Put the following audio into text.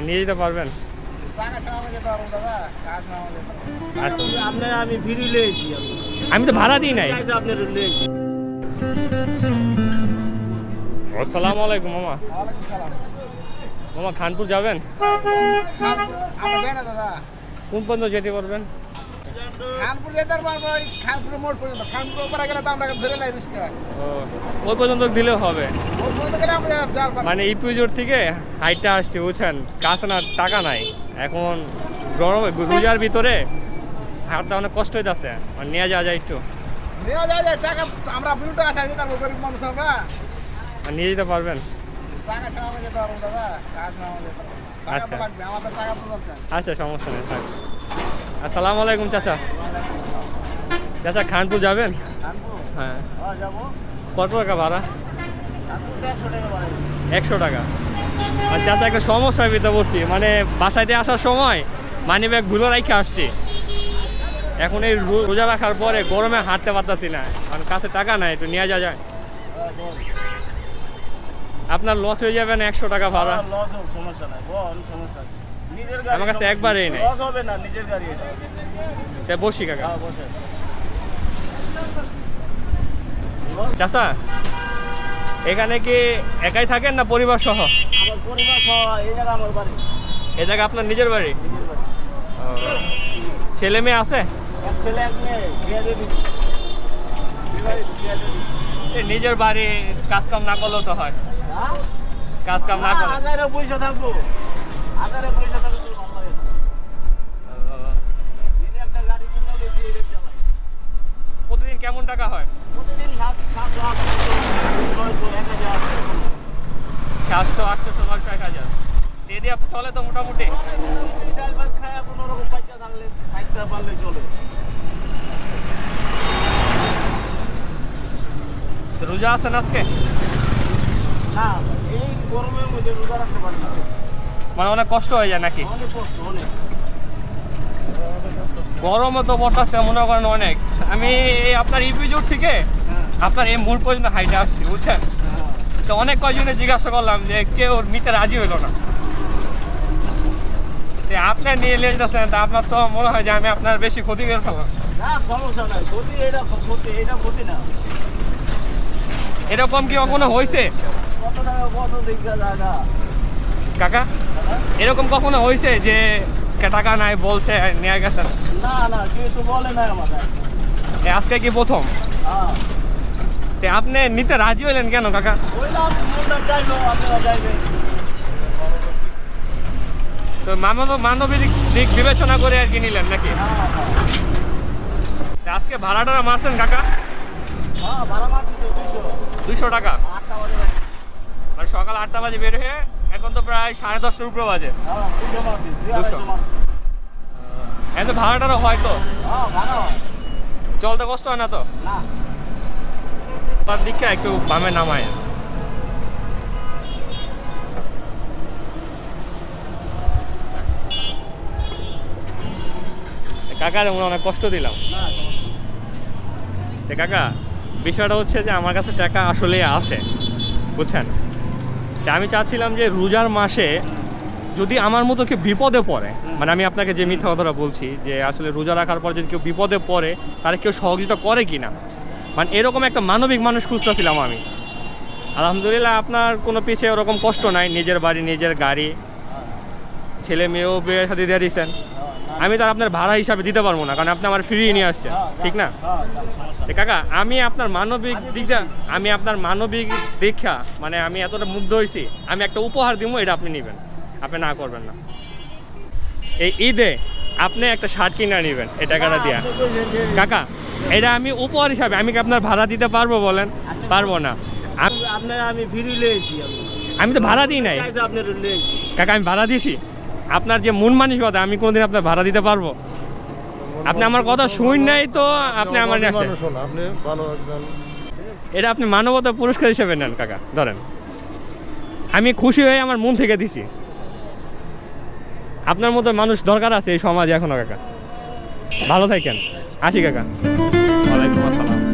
নিয়ে যেতে পারবেন? আমি আচ্ছা। আমি তো ভাড়া দিই নাই। আসসালাম আলাইকুম মামা। মামা খানপুর যাবেন? কোন পর্যন্ত যেতে পারবেন? খানপুর যেতে পারব ওই খানপুরের মোড় পর্যন্ত। খানপুর উপরে গেলে তো আমরা ধরে লাই রিস্কা ওই পর্যন্ত দিলেও হবে। ওই পর্যন্ত গেলে আমরা যাওয়ার মানে ইপিজোর থেকে হাইটটা আসছি বুঝছেন? কাছে না টাকা নাই। এখন গরম রোজার ভিতরে হাঁটতে অনেক কষ্ট হইতেছে। আর নিয়ে যাওয়া যায় একটু। নেওয়া যায় যায় টাকা আমরা বিউটা আসা যেতে পারব গরিব মানুষ আমরা। আর নিয়ে যেতে পারবেন। টাকা ছাড়া আমরা যেতে পারব দাদা কাজ না। আমাদের আচ্ছা। আচ্ছা সমস্যা নেই থাক। আসসালামু আলাইকুম, চাচা। চাচা, খানপুর যাবেন? হ্যাঁ। কত টাকা ভাড়া? একশো টাকা। আর চাচা, একটা সমস্যার ভিতরে পড়ছি। মানে বাসাইতে আসার সময় মানি ব্যাগ ভুলো রাখে আসছি। এখন এই রোজা রাখার পরে গরমে হাঁটতে পারতাছি না। কারণ কাছে টাকা নাই, একটু নিয়ে যাওয়া যায়। আপনার লস হয়ে যাবে না একশো টাকা ভাড়া? লস হোক, সমস্যা নাই। সমস্যা আমার কাছে একবারেই নেই। লস হবে না নিজের গাড়ি এটা। তা বসি কাকা। হ্যাঁ বসে। চাচা এখানে কি একাই থাকেন না পরিবার সহ? আমার পরিবার সহ এই জায়গা আমার বাড়ি। এ জায়গা আপনার নিজের বাড়ি? ছেলে মেয়ে আছে? ছেলে এক মেয়ে নিজের বাড়ি কাজকাম না করলেও তো হয়। হ্যাঁ? কাজ কাম না করলে। পয়সা থাকব। প্রতিদিন কেমন টাকা হয়? প্রতিদিন সাতশো আটশো নয়শো এক হাজার। দিয়ে চলে তো মোটামুটি। ডাল ভাত খায় কোনো রকম পয়সা থাকলে খাইতে পারলে চলে। রোজা আছেন আজকে? না এই গরমের মধ্যে রোজা রাখতে পারি না। মানে অনেক কষ্ট হয়ে যায় নাকি? গরমও তো পড়তেছে মনে করেন অনেক। আমি এই আপনার ইপিজোর থেকে আপনার এই মূল পর্যন্ত হাইটে আসছি বুঝছেন? তো অনেক কয়জনে জিজ্ঞাসা করলাম যে কেউ নিতে রাজি হইল না। আপনার নিয়ে নিয়ে যেতেছেন তা আপনার তো মনে হয় যে আমি আপনার বেশি ক্ষতি করে না এরকম কি কখনো হয়েছে কত টাকা কত দিকে জায়গা? কাকা এরকম কখনো হয়েছে যে টাকা নাই বলছে নিয়ে গেছেন না না কেউ বলে না আমাদের আজকে কি প্রথম? হ্যাঁ। তে আপনি নিতে রাজি হইলেন কেন কাকা? তো মানব মানবিক দিক বিবেচনা করে আর কি নিলেন নাকি? হ্যাঁ হ্যাঁ। আজকে ভাড়াটা মারছেন কাকা? দুইশো। টাকা? বাড়ি। মানে সকাল আটটা বাজে বের হয়ে এখন তো প্রায় সাড়ে দশটার উপরে বাজে। এত ভাড়াটারও হয় তো? চলতে কষ্ট হয় না তো? তার দিকে একটু বামে নামায়। কাকা মনে অনেক কষ্ট দিলাম। কাকা, বিষয়টা হচ্ছে যে আমার কাছে টাকা আসলে আছে। বুঝছেন? তা আমি চাচ্ছিলাম যে রোজার মাসে যদি আমার মতো কেউ বিপদে পড়ে মানে আমি আপনাকে যে মিথ্যা কথাটা বলছি, যে আসলে রোজা রাখার পর যদি কেউ বিপদে পড়ে তারা কেউ সহযোগিতা করে কি না মানে এরকম একটা মানবিক মানুষ খুঁজতেছিলাম আমি। আলহামদুলিল্লাহ আপনার কোনো পিছিয়ে ওরকম কষ্ট নাই, নিজের বাড়ি, নিজের গাড়ি, ছেলে মেয়েও বিয়ে সাথে দিয়ে দিচ্ছেন আমি তো আপনার ভাড়া হিসাবে দিতে পারব না কারণ আপনি আমার ফ্রি নিয়ে আসছেন ঠিক না? হ্যাঁ কাকা আমি আপনার মানবিক দিকটা আমি আপনার মানবিক দীক্ষা মানে আমি এতটা মুগ্ধ হয়েছি আমি একটা উপহার দিব এটা আপনি নেবেন। আপনি না করবেন না। এই ঈদে আপনি একটা শার্ট কিনে নেবেন এই টাকাটা দিয়া। কাকা এটা আমি উপহার হিসাবে আমি কি আপনার ভাড়া দিতে পারব বলেন? পারব না। আপ- আপনার আমি ফিরি আমি। তো ভাড়া দিই নাই। কাকা আমি ভাড়া দিছি আপনার যে মন মানসিকতা আমি কোনোদিন আপনার ভাড়া দিতে পারব? আপনি আমার কথা শুন নাই তো আপনি আমার এটা আপনি মানবতা পুরস্কার হিসেবে নেন কাকা ধরেন। আমি খুশি হয়ে আমার মন থেকে দিছি। আপনার মতো মানুষ দরকার আছে এই সমাজে এখনও কাকা। ভালো থাকেন। আসি কাকা। ওয়ালাইকুম আসসালাম।